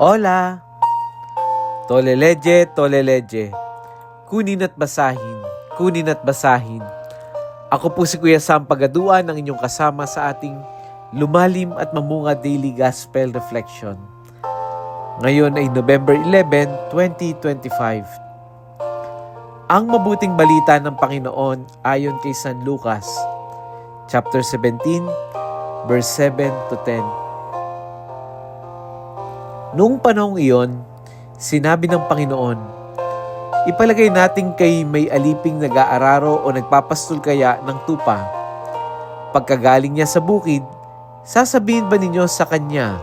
Hola! Toleleje, toleleje. Kunin at basahin, kunin at basahin. Ako po si Kuya Sam Pagaduan, ang inyong kasama sa ating lumalim at mamunga daily gospel reflection. Ngayon ay November 11, 2025. Ang mabuting balita ng Panginoon ayon kay San Lucas, chapter 17, verse 7 to 10. Noong panahong iyon, sinabi ng Panginoon, Ipalagay natin kay may aliping nag-aararo o nagpapastol kaya ng tupa. Pagkagaling niya sa bukid, sasabihin ba ninyo sa kanya,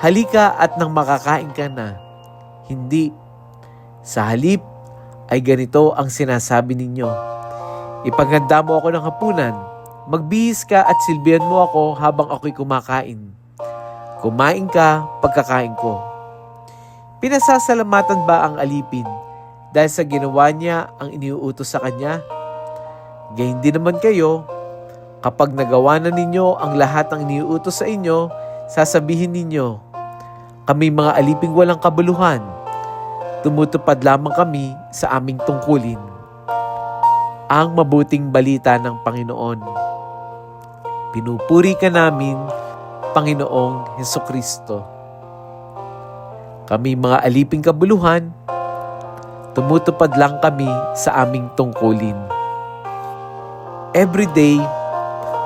Halika at nang makakain ka na. Hindi. Sa halip ay ganito ang sinasabi ninyo. Ipaganda mo ako ng hapunan. Magbihis ka at silbihan mo ako habang ako'y kumakain. Kumain ka pagkakain ko. Pinasasalamatan ba ang alipin dahil sa ginawa niya ang iniuutos sa kanya? Gayun din naman kayo, kapag nagawa na ninyo ang lahat ng iniuutos sa inyo, sasabihin ninyo, kami mga aliping walang kabuluhan, tumutupad lamang kami sa aming tungkulin. Ang mabuting balita ng Panginoon. Pinupuri ka namin, Panginoong Heso Kristo. Kami mga aliping kabuluhan, tumutupad lang kami sa aming tungkulin. Every day,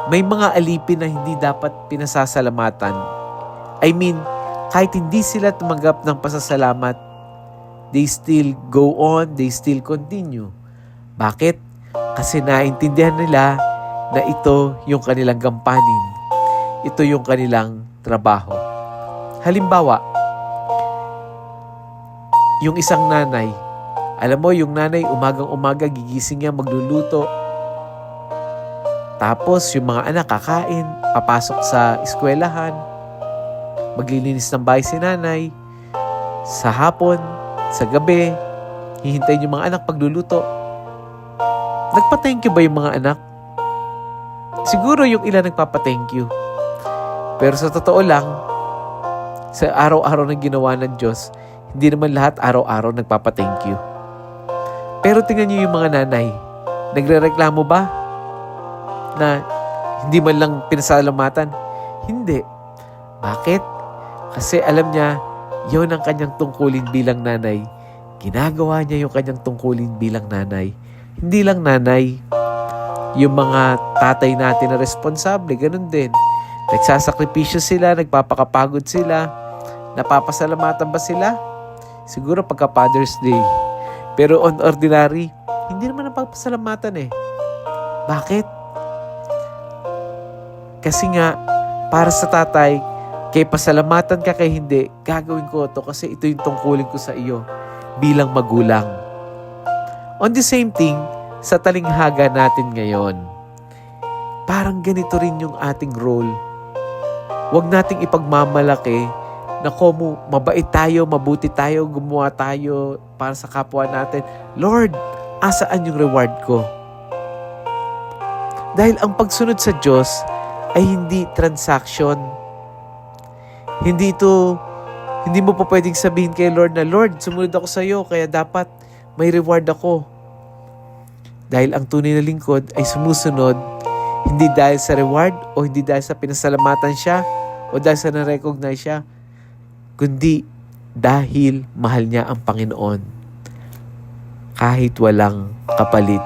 may mga alipin na hindi dapat pinasasalamatan. I mean, kahit hindi sila tumanggap ng pasasalamat, they still go on, they still continue. Bakit? Kasi naintindihan nila na ito yung kanilang gampanin. Ito yung kanilang trabaho. Halimbawa, yung isang nanay, alam mo, yung nanay umagang-umaga gigising niya magluluto. Tapos yung mga anak kakain, papasok sa eskwelahan, maglilinis ng bahay si nanay, sa hapon, sa gabi, hihintayin yung mga anak pagluluto. Nagpa-thank you ba yung mga anak? Siguro yung ilan nagpapa-thank you. Pero sa totoo lang, sa araw-araw na ginawa ng Diyos, hindi naman lahat araw-araw nagpapa-thank you. Pero tingnan niyo yung mga nanay. Nagre-reklamo ba na hindi man lang pinasalamatan? Hindi. Bakit? Kasi alam niya, yon ang kanyang tungkulin bilang nanay. Ginagawa niya yung kanyang tungkulin bilang nanay. Hindi lang nanay. Yung mga tatay natin na responsable, ganun din. Nagsasakripisyo sila, nagpapakapagod sila. Napapasalamatan ba sila? Siguro pagka Father's Day. Pero on ordinary, hindi naman napapasalamatan eh. Bakit? Kasi nga, para sa tatay, kay pasalamatan ka kay hindi, gagawin ko to kasi ito yung tungkulin ko sa iyo bilang magulang. On the same thing, sa talinghaga natin ngayon, parang ganito rin yung ating role. Huwag nating ipagmamalaki na komo mabait tayo, mabuti tayo, gumawa tayo para sa kapwa natin. Lord, asaan yung reward ko? Dahil ang pagsunod sa Diyos ay hindi transaction. Hindi ito, hindi mo pa pwedeng sabihin kay Lord na, Lord, sumunod ako sa iyo, kaya dapat may reward ako. Dahil ang tunay na lingkod ay sumusunod hindi dahil sa reward o hindi dahil sa pinasalamatan siya o dahil sa na-recognize siya, kundi dahil mahal niya ang Panginoon kahit walang kapalit.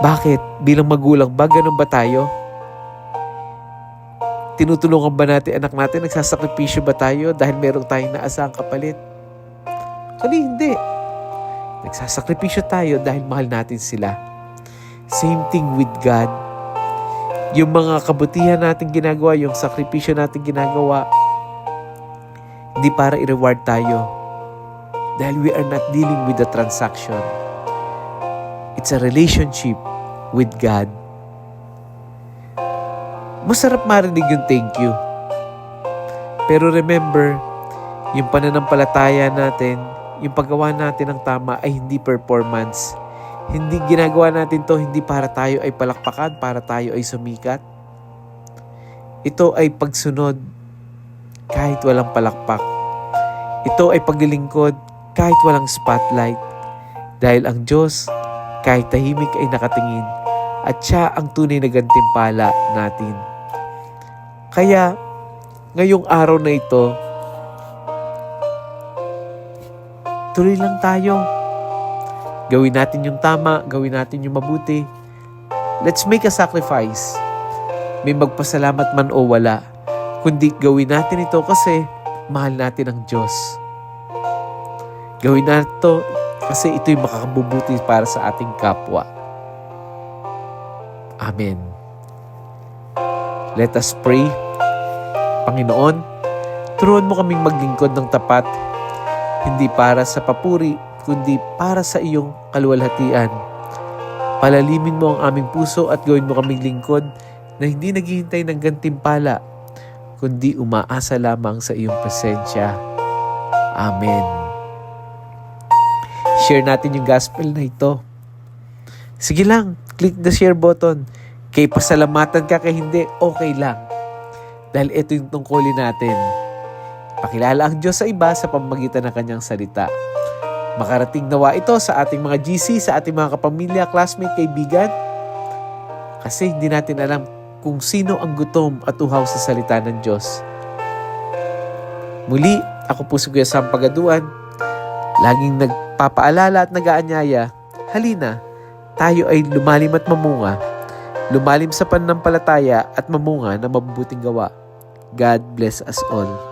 Bakit? Bilang magulang ba, ganun ba tayo? Tinutulungan ba natin anak natin? Nagsasakripisyo ba tayo dahil meron tayong naasahang kapalit? Actually, hindi. Nagsasakripisyo tayo dahil mahal natin sila. Same thing with God. Yung mga kabutihan natin ginagawa, yung sakripisyo natin ginagawa, hindi para i-reward tayo. Dahil we are not dealing with the transaction. It's a relationship with God. Masarap marinig yung thank you. Pero remember, yung pananampalataya natin, yung paggawa natin ng tama ay hindi performance. Hindi ginagawa natin to hindi para tayo ay palakpakan, para tayo ay sumikat. Ito ay pagsunod kahit walang palakpak. Ito ay paglilingkod kahit walang spotlight. Dahil ang Diyos, kahit tahimik ay nakatingin at siya ang tunay na gantimpala natin. Kaya, ngayong araw na ito, tuloy lang tayo. Gawin natin yung tama, gawin natin yung mabuti. Let's make a sacrifice. May magpasalamat man o wala. Kundi gawin natin ito kasi mahal natin ang Diyos. Gawin natin ito kasi ito'y makakabubuti para sa ating kapwa. Amen. Let us pray. Panginoon, turuan mo kaming maglingkod ng tapat, hindi para sa papuri, kundi para sa iyong kaluwalhatian. Palalimin mo ang aming puso at gawin mo kaming lingkod na hindi naghihintay ng gantimpala, kundi umaasa lamang sa iyong presensya. Amen. Share natin yung gospel na ito. Sige lang, click the share button. Kay pasalamatan ka kay hindi, okay lang. Dahil ito yung tungkulin natin. Pakilala ang Diyos sa iba sa pamamagitan ng kanyang salita. Makarating nawa ito sa ating mga GC, sa ating mga kapamilya, classmate, kaibigan. Kasi hindi natin alam kung sino ang gutom at uhaw sa salita ng Diyos. Muli, ako po si Kuya Sam Pagaduan. Laging nagpapaalala at nag-aanyaya. Halina, tayo ay lumalim at mamunga. Lumalim sa pananampalataya at mamunga na mabubuting gawa. God bless us all.